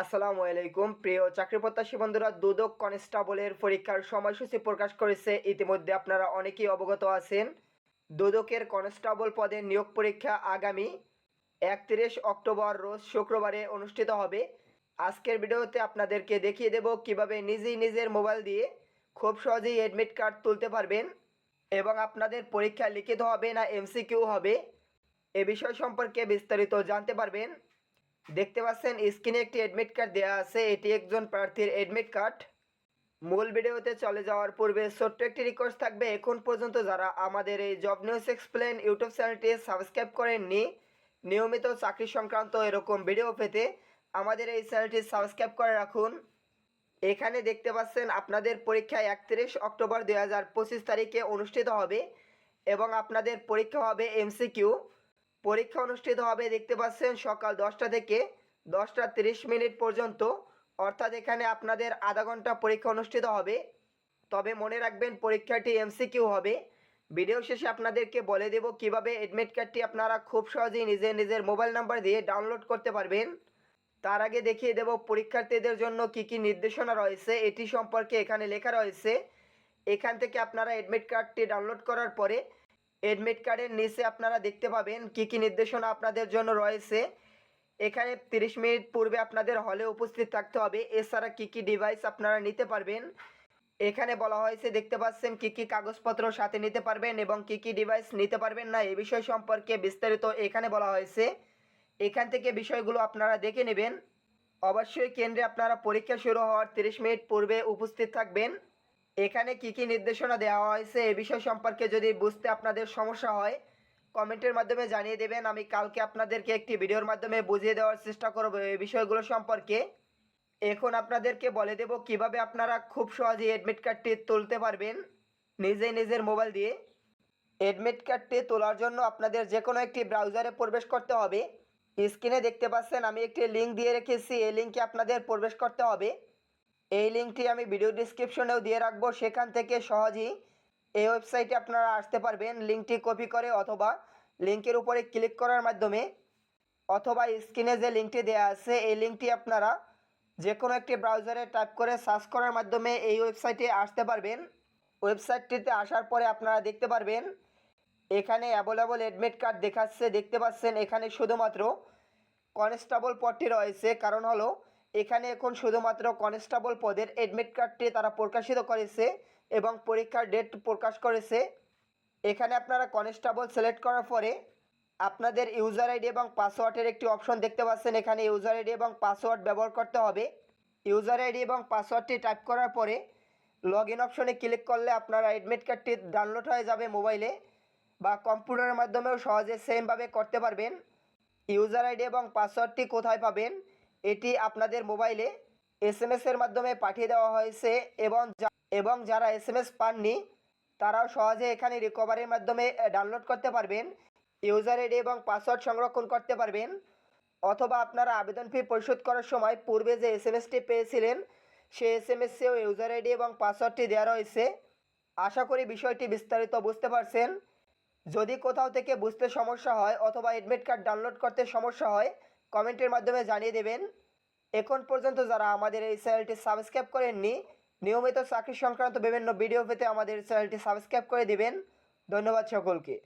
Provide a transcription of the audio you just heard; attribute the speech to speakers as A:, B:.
A: আসসালামু আলাইকুম। প্রিয় চাকরি প্রত্যাশী বন্ধুরা, দুদক কনস্টেবলের পরীক্ষার সময়সূচি প্রকাশ করেছে। ইতিমধ্যে আপনারা অনেকেই অবগত আছেন। দুদকের কনস্টেবল পদে নিয়োগ পরীক্ষা আগামী একত্রিশ অক্টোবর, রোজ শুক্রবারে অনুষ্ঠিত হবে। আজকের ভিডিওতে আপনাদেরকে দেখিয়ে দেব কীভাবে নিজেই নিজের মোবাইল দিয়ে খুব সহজেই অ্যাডমিট কার্ড তুলতে পারবেন এবং আপনাদের পরীক্ষা লিখিত হবে না এমসিকিউ হবে। এ বিষয় সম্পর্কে বিস্তারিত জানতে পারবেন। দেখতে পাচ্ছেন, স্ক্রিনে একটি অ্যাডমিট কার্ড দেওয়া আছে। এটি একজন প্রার্থীর অ্যাডমিট কার্ড মূল ভিডিওতে চলে যাওয়ার পূর্বে ছোট্ট একটি রিকোয়েস্ট থাকবে। এখন পর্যন্ত যারা আমাদের এই জব নিউজ এক্সপ্লেন ইউটিউব চ্যানেলটি সাবস্ক্রাইব করেননি, নিয়মিত চাকরি সংক্রান্ত এরকম ভিডিও পেতে আমাদের এই চ্যানেলটি সাবস্ক্রাইব করে রাখুন। এখানে দেখতে পাচ্ছেন, আপনাদের পরীক্ষা একত্রিশ অক্টোবর দুই হাজার পঁচিশ তারিখে অনুষ্ঠিত হবে এবং আপনাদের পরীক্ষা হবে এমসিকিউ পরীক্ষা অনুষ্ঠিত হবে, দেখতে পাচ্ছেন সকাল দশটা থেকে দশটা তিরিশ মিনিট পর্যন্ত। অর্থাৎ এখানে আপনাদের আধা ঘণ্টা পরীক্ষা অনুষ্ঠিত হবে। তবে মনে রাখবেন পরীক্ষাটি এমসিকিউ হবে। ভিডিও শেষে আপনাদেরকে বলে দেব কীভাবে অ্যাডমিট কার্ডটি আপনারা খুব সহজেই নিজের নিজের মোবাইল নাম্বার দিয়ে ডাউনলোড করতে পারবেন। তার আগে দেখিয়ে দেব পরীক্ষার্থীদের জন্য কি কি নির্দেশনা রয়েছে। এটি সম্পর্কে এখানে লেখা রয়েছে, এখান থেকে আপনারা অ্যাডমিট কার্ডটি ডাউনলোড করার পরে অ্যাডমিট কার্ডের নিচে আপনারা দেখতে পাবেন কি কি নির্দেশনা আপনাদের জন্য রয়েছে। এখানে 30 মিনিট পূর্বে আপনাদের হলে উপস্থিত থাকতে হবে। এছাড়া কি কি ডিভাইস আপনারা নিতে পারবেন। এখানে বলা হয়েছে দেখতে পাচ্ছেন কি কি কাগজপত্র সাথে নিতে পারবেন এবং কি কি ডিভাইস নিতে পারবেন না এই বিষয় সম্পর্কে বিস্তারিত এখানে বলা হয়েছে। এখান থেকে বিষয়গুলো আপনারা দেখে নেবেন। অবশ্যই কেন্দ্রে আপনারা পরীক্ষা শুরু হওয়ার 30 মিনিট পূর্বে উপস্থিত থাকবেন। এখানে কি কি নির্দেশনা দেওয়া হয়েছে এ বিষয় সম্পর্কে যদি বুঝতে আপনাদের সমস্যা হয়, কমেন্টের মাধ্যমে জানিয়ে দেবেন। আমি কালকে আপনাদেরকে একটি ভিডিওর মাধ্যমে বুঝিয়ে দেওয়ার চেষ্টা করব এই বিষয়গুলো সম্পর্কে। এখন আপনাদেরকে বলে দেব কীভাবে আপনারা খুব সহজেই অ্যাডমিট কার্ডটি তুলতে পারবেন নিজেই নিজের মোবাইল দিয়ে। অ্যাডমিট কার্ডটি তোলার জন্য আপনাদের যে কোনো একটি ব্রাউজারে প্রবেশ করতে হবে। স্ক্রিনে দেখতে পাচ্ছেন আমি একটি লিঙ্ক দিয়ে রেখেছি। এই লিঙ্কে আপনাদের প্রবেশ করতে হবে। এই লিঙ্কটি আমি ভিডিও ডিসক্রিপশনেও দিয়ে রাখব, সেখান থেকে সহজেই এই ওয়েবসাইটে আপনারা আসতে পারবেন। লিঙ্কটি কপি করে অথবা লিঙ্কের উপরে ক্লিক করার মাধ্যমে অথবা স্ক্রিনে যে লিঙ্কটি দেওয়া আছে, এই লিঙ্কটি আপনারা যে কোনো একটি ব্রাউজারে টাইপ করে সার্চ করার মাধ্যমে এই ওয়েবসাইটে আসতে পারবেন। ওয়েবসাইটটিতে আসার পরে আপনারা দেখতে পারবেন, এখানে অ্যাভেলেবল অ্যাডমিট কার্ড দেখাচ্ছে, দেখতে পাচ্ছেন এখানে শুধুমাত্র কনস্টেবল পদটি রয়েছে। কারণ হলো এখানে এখন শুধুমাত্র কনস্টেবল পদের অ্যাডমিট কার্ডটি তারা প্রকাশিত করেছে এবং পরীক্ষার ডেট প্রকাশ করেছে। এখানে আপনারা কনস্টেবল সিলেক্ট করার পরে আপনাদের ইউজার আইডি এবং পাসওয়ার্ডের একটি অপশন দেখতে পাচ্ছেন। এখানে ইউজার আইডি এবং পাসওয়ার্ড ব্যবহার করতে হবে। ইউজার আইডি এবং পাসওয়ার্ডটি টাইপ করার পরে লগ ইন অপশনে ক্লিক করলে আপনারা অ্যাডমিট কার্ডটি ডাউনলোড হয়ে যাবে মোবাইলে বা কম্পিউটারের মাধ্যমেও সহজে সেমভাবে করতে পারবেন। ইউজার আইডি এবং পাসওয়ার্ডটি কোথায় পাবেন? এটি আপনাদের মোবাইলে এস এম এর মাধ্যমে পাঠিয়ে দেওয়া হয়েছে এবং এবং যারা এস এম এস পাননি, তারাও সহজে এখানে রিকভারির মাধ্যমে ডাউনলোড করতে পারবেন ইউজার আইডি এবং পাসওয়ার্ড সংরক্ষণ করতে পারবেন, অথবা আপনারা আবেদন ফি পরিশোধ করার সময় পূর্বে যে এস এম এসটি পেয়েছিলেন, সেই এস এম এসেও ইউজার আইডি এবং পাসওয়ার্ডটি দেওয়া রয়েছে। আশা করি বিষয়টি বিস্তারিত বুঝতে পারছেন। যদি কোথাও থেকে বুঝতে সমস্যা হয় অথবা অ্যাডমিট কার্ড ডাউনলোড করতে সমস্যা হয় কমেন্টের মাধ্যমে জানিয়ে দেবেন, এখন পর্যন্ত যারা আমাদের এই চ্যানেলটি সাবস্ক্রাইব করেননি, নিয়মিত চাকরি সংক্রান্ত বিভিন্ন ভিডিও পেতে আমাদের চ্যানেলটি সাবস্ক্রাইব করে দেবেন। ধন্যবাদ সকলকে।